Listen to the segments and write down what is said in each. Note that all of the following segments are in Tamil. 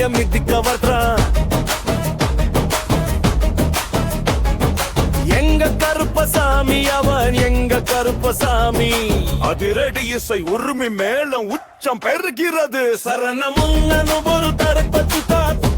బియ్యం ఇటుక వట్రా எங்க கருப்பசாமி அவன் எங்க கருப்பசாமி? அதிரடி இசை உரிமை மேலும் உச்சம் பெறுகிறது. சரணமும் ஒரு தரப்பத்து காத்து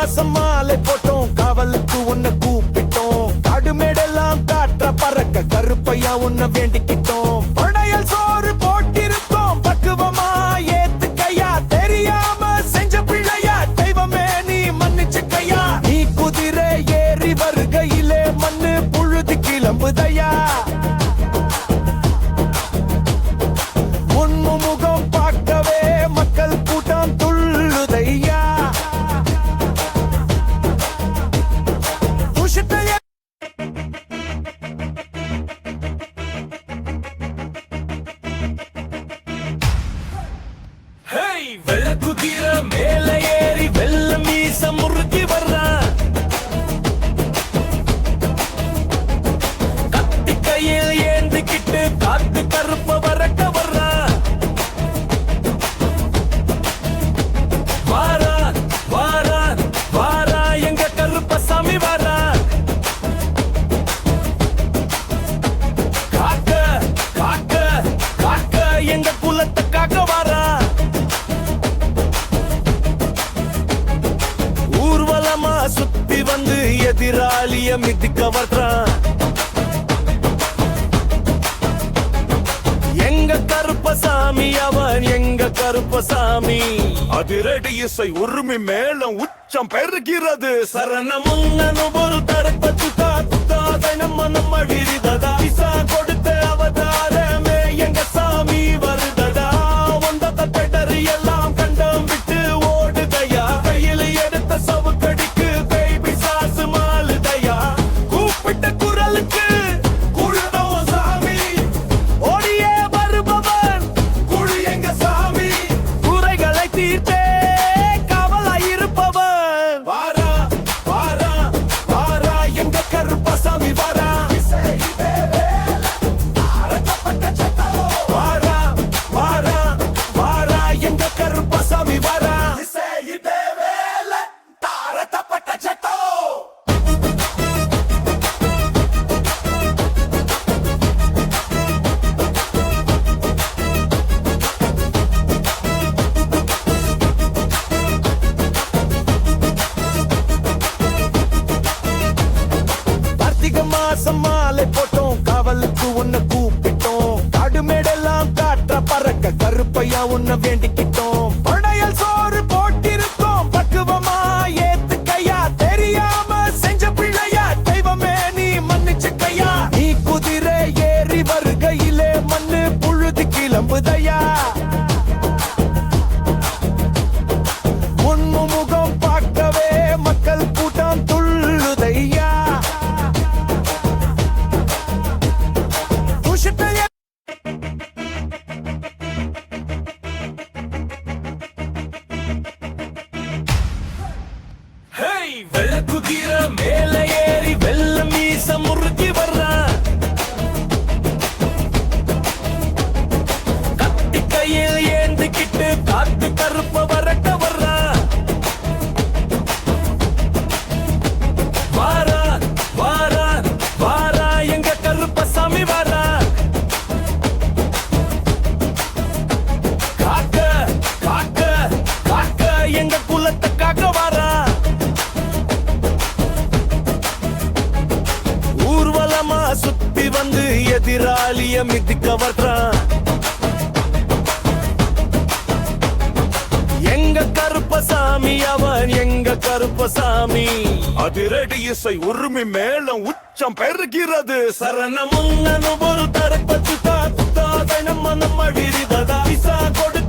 மாசம் மாலை போட்டோம். காவலுக்கு உன்னை கூப்பிட்டோம். காடுமேடெல்லாம் காற்ற பறக்க கருப்பையா உன்னை வேண்டி சுத்தி வந்து எதிராளிய மிதிக்க வர்றான் எங்க கருப்பசாமி அவன் எங்க கருப்பசாமி? அதிரடி இசை உரிமை மேலும் உச்சம் பெறுகிறது. சரணமும் ஒரு தரப்பத்து தாத்தா நம்ம நம்ம விரிததா இசா கொடுத்து ఇలా ఉన్నవేంటి வெள்ள மேல பூமிய மிதிக்க வர்றான். எங்க கருப்பசாமி அவன் எங்க கருப்பசாமி? அதிரடி இசை உரிமை மேளம் உச்சம் பெருகிறது சரணமுங்கனு ஒரு தரப்பட்டு தாத்தாதை நம்ம நம்ம விரிததா இசா கொடு